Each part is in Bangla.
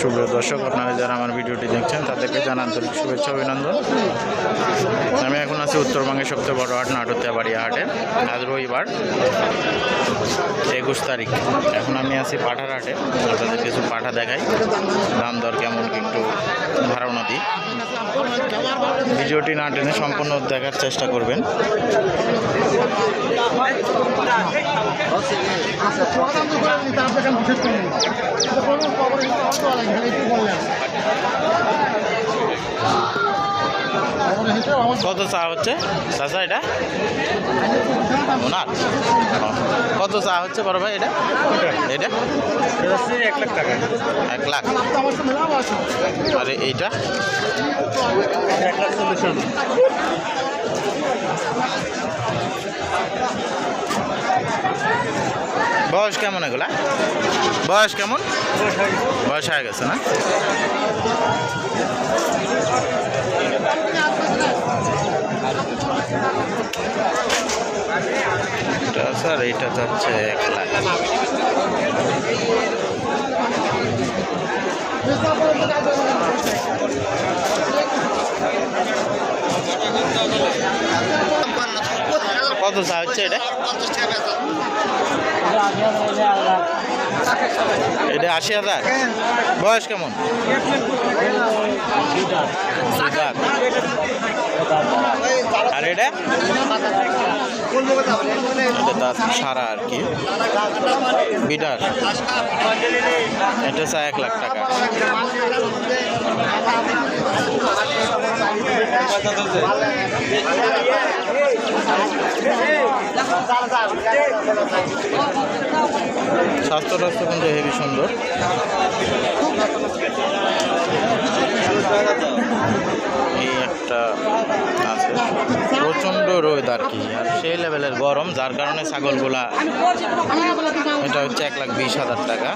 সুপ্রিয় দর্শক, আপনারা যারা আমার ভিডিওটি দেখছেন, তাদেরকে জানান আন্তরিক শুভেচ্ছা অভিনন্দন। আমি এখন আছি উত্তরবঙ্গের সবচেয়ে বড় হাট নাটুতিয়া বাড়িয়া হাটে। আজ রবিবার, একুশ তারিখ। এখন আমি আছি পাঠার হাটে। আপনাদের কিছু পাঠা দেখাই। দাম দর কেমন একটু ধারণা দিই। ভিডিওটি না টেনে সম্পূর্ণ দেখার চেষ্টা করবেন। কত চা হচ্ছে? চাচা, এটা? ওনার। কত চা হচ্ছে বড় ভাই, এটা? এটা? এক লাখ। টাকা এক লাখ আরে এইটা বয়স কেমন এগুলা? বয়স কেমন? বয়স হয়ে গেছে না? স্যার এইটা যাচ্ছে এক লাখ। কত চা হচ্ছে এটা? এটা আশি হাজার। বয়স কেমন? আর এটা? এটা দাঁত সারা আর কি। বিডার এটা এক লাখ টাকা। স্বাস্থ্য টাস্থ্য কিন্তু হেভি সুন্দর। এই একটা আছে। প্রচণ্ড রোদ আর কি। আর সেই লেভেলের গরম, যার কারণে ছাগলগুলা, এটা হচ্ছে এক লাখ বিশ হাজার টাকা।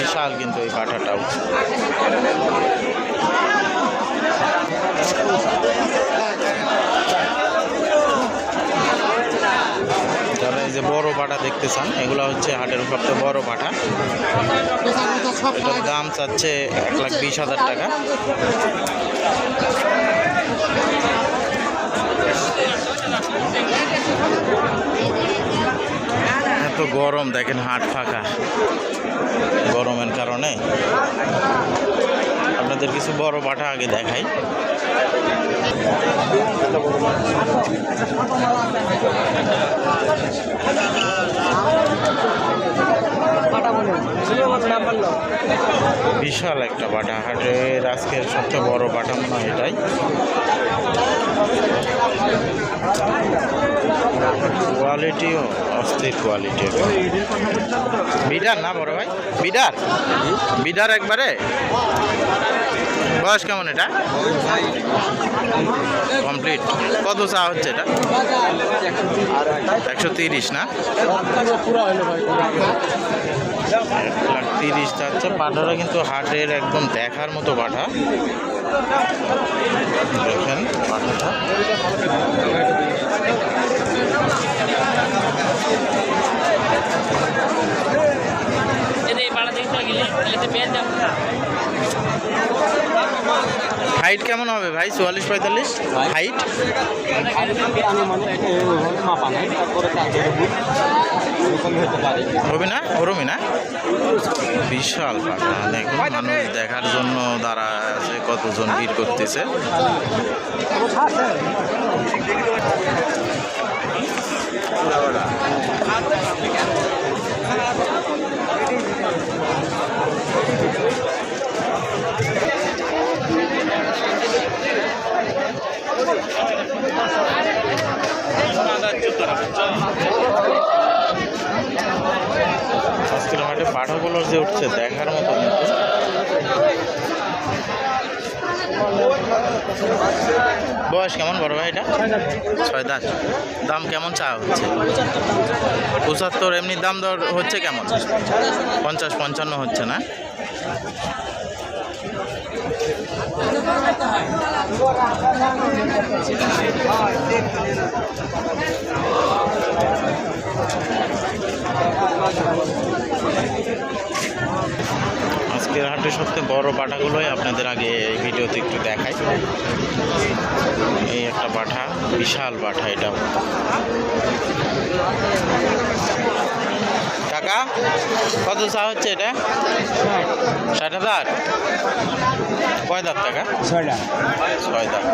বিশাল কিন্তু এই পাঠাটাও যারা এই যে বড় পাঠা দেখতে চান, এগুলো হচ্ছে হাটের সবচেয়ে বড় পাঠা এটার দাম চাচ্ছে এক লাখ বিশ হাজার টাকা। এত গরম, দেখেন হাট ফাঁকা। গরমের কারণে। আপনাদের কিছু বড় পাঠা আগে দেখাই। বিশাল একটা বাটা হাটের আজকের সবচেয়ে বড় বাটা মনে হয় এটাই। কোয়ালিটিও অস্থির কোয়ালিটি বিডার না বড় ভাই? বিডার বিডার একবারে? বয়স কেমন এটা? কমপ্লিট কত চা হচ্ছে এটা? একশো তিরিশ না? এক লাখ তিরিশ চাচ্ছে পাঠাটা কিন্তু হাটের একদম দেখার মতো পাঠা। দেখেন পাঠাটা হাইট কেমন হবে ভাই? চুয়াল্লিশ, পঁয়তাল্লিশ? হাইট হবে না? ওরমই না? বিশাল পাখা। দেখুন, মানুষ দেখার জন্য দাঁড়া আছে, কতজন ভিড় করতেছে আজকের হাটে পাঠাগুলো যে উঠছে দেখার মতো কিন্তু বয়স কেমন বড় ভাই এটা? ছয় দাস দাম কেমন চা হচ্ছে? পঁচাত্তর এমনি দাম দর হচ্ছে কেমন? পঞ্চাশ পঞ্চান্ন হচ্ছে না? হাটে সবচেয়ে বড় পাঠাগুলোই আপনাদের আগে এই ভিডিওতে একটু দেখাই। এই একটা পাঠা বিশাল পাঠা এটা। কাকা কত চা হচ্ছে এটা? ষাট হাজার? কয় দাঁত টাকা ছয়টা ছয় দাঁত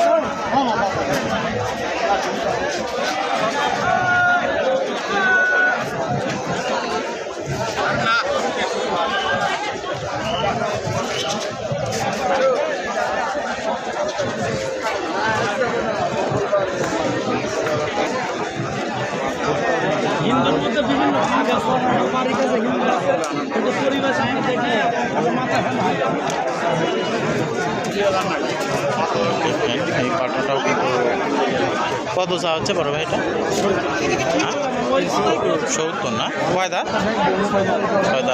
হিন্দুর মধ্যে বিভিন্ন ভাগ আছে বাড়ির কাছে হিন্দু আছে কিন্তু পরিবেশ আমি দেখি আমার মাথা দেখেন এই পাঠাটাও কিন্তু কত চা হচ্ছে বড় ভাই এটা হ্যাঁ? সত্তর না? কয় দাঁত ছয়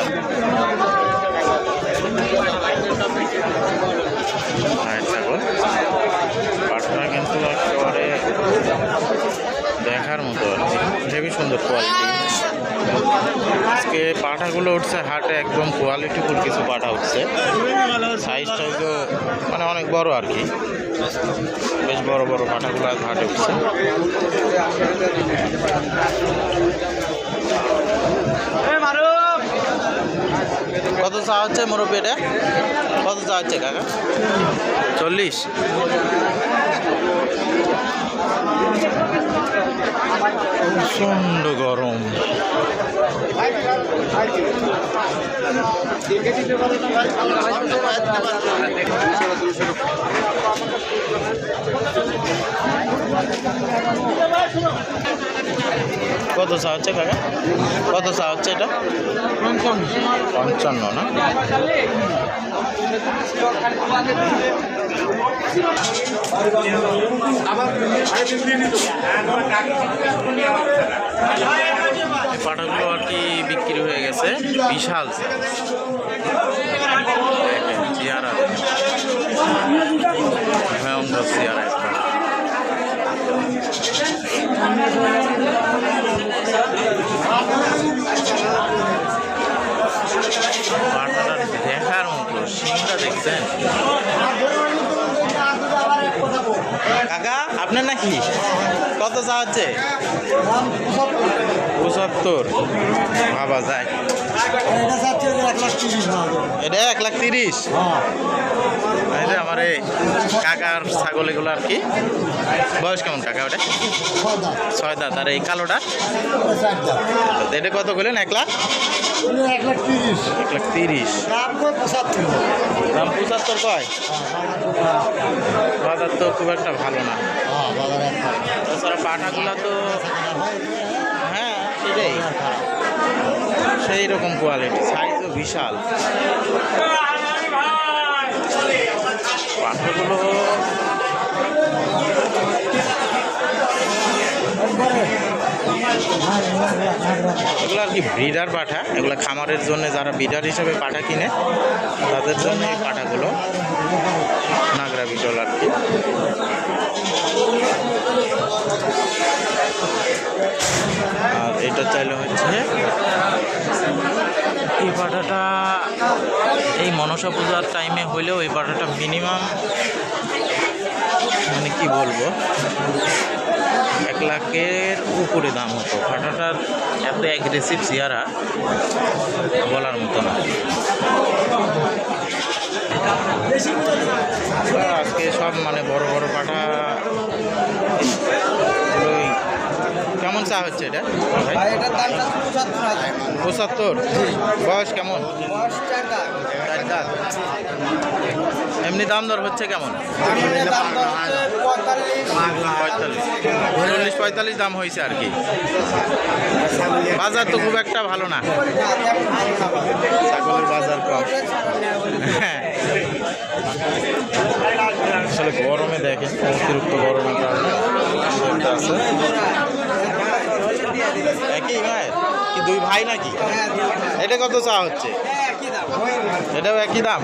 হাইট কিন্তু একেবারে দেখার মতো আর কি। হেবি সুন্দর কোয়ালিটি আজকে পাঠাগুলো উঠছে হাটে একদম কোয়ালিটিফুল কিছু পাঠা উঠছে। সাইজ টাইজও মানে অনেক বড় আর কি। বেশ বড় বড় পাঠাগুলো আজ হাটে উঠছে। কত চা হচ্ছে মুরব্বী এটা? কত চা হচ্ছে কাকা? চল্লিশ। প্রচণ্ড গরম। কত চা হচ্ছে কাকা? কত চা হচ্ছে এটা? পঞ্চান্ন না? এই পাটাগুলো আর কি বিক্রি হয়ে গেছে বিশাল চেয়ারা। ভয়ঙ্কর চেয়ারা পাটাটা দেখার মতো সিংটা দেখছেন কাকা আপনার নাকি কত চা হচ্ছে? পঁচাত্তর। ভাবা যায়। এটা এক লাখ তিরিশ। এটা আমার এই কাকার ছাগল এগুলো আর কি। কাকা ওটা? ছয় আর এই কালোটা? এটা কত করলেন এক লাখ? এক লাখ তিরিশ। এক লাখ তিরিশ কয়? বাজার তো খুব একটা ভালো না। তাছাড়া তো হ্যাঁ সেটাই। সেই রকম কোয়ালিটি সাইজও বিশাল। পাঠাগুলো এগুলো আর কি ব্রিডার পাঠা। এগুলো খামারের জন্য যারা ব্রিডার হিসেবে পাঠা কিনে, তাদের জন্য এই পাঠাগুলো। নাগরা বিটল আর কি। আর এটা চাইলে হচ্ছে এই পাঠাটা এই মনসা পূজার টাইমে হইলেও এই পাঠাটা মিনিমাম মানে কি বলব, এক লাখের উপরে দাম হতো। পাঠাটার এত অ্যাগ্রেসিভ চেহারা বলার মতো না। আজকে সব মানে বড় বড় পাঠা এগুলোই কেমন চা হচ্ছে এটা? পঁচাত্তর বয়স কেমন? এমনি দাম দর হচ্ছে কেমন? পঁয়তাল্লিশ। চল্লিশ পঁয়তাল্লিশ দাম হয়েছে আর কি। বাজার তো খুব একটা ভালো না। ছাগলের বাজার কম। হ্যাঁ অতিরিক্ত গরমের কারণে। আছে একই ভাই? কি দুই ভাই নাকি? এটা কত চা হচ্ছে? এটাও একই দাম?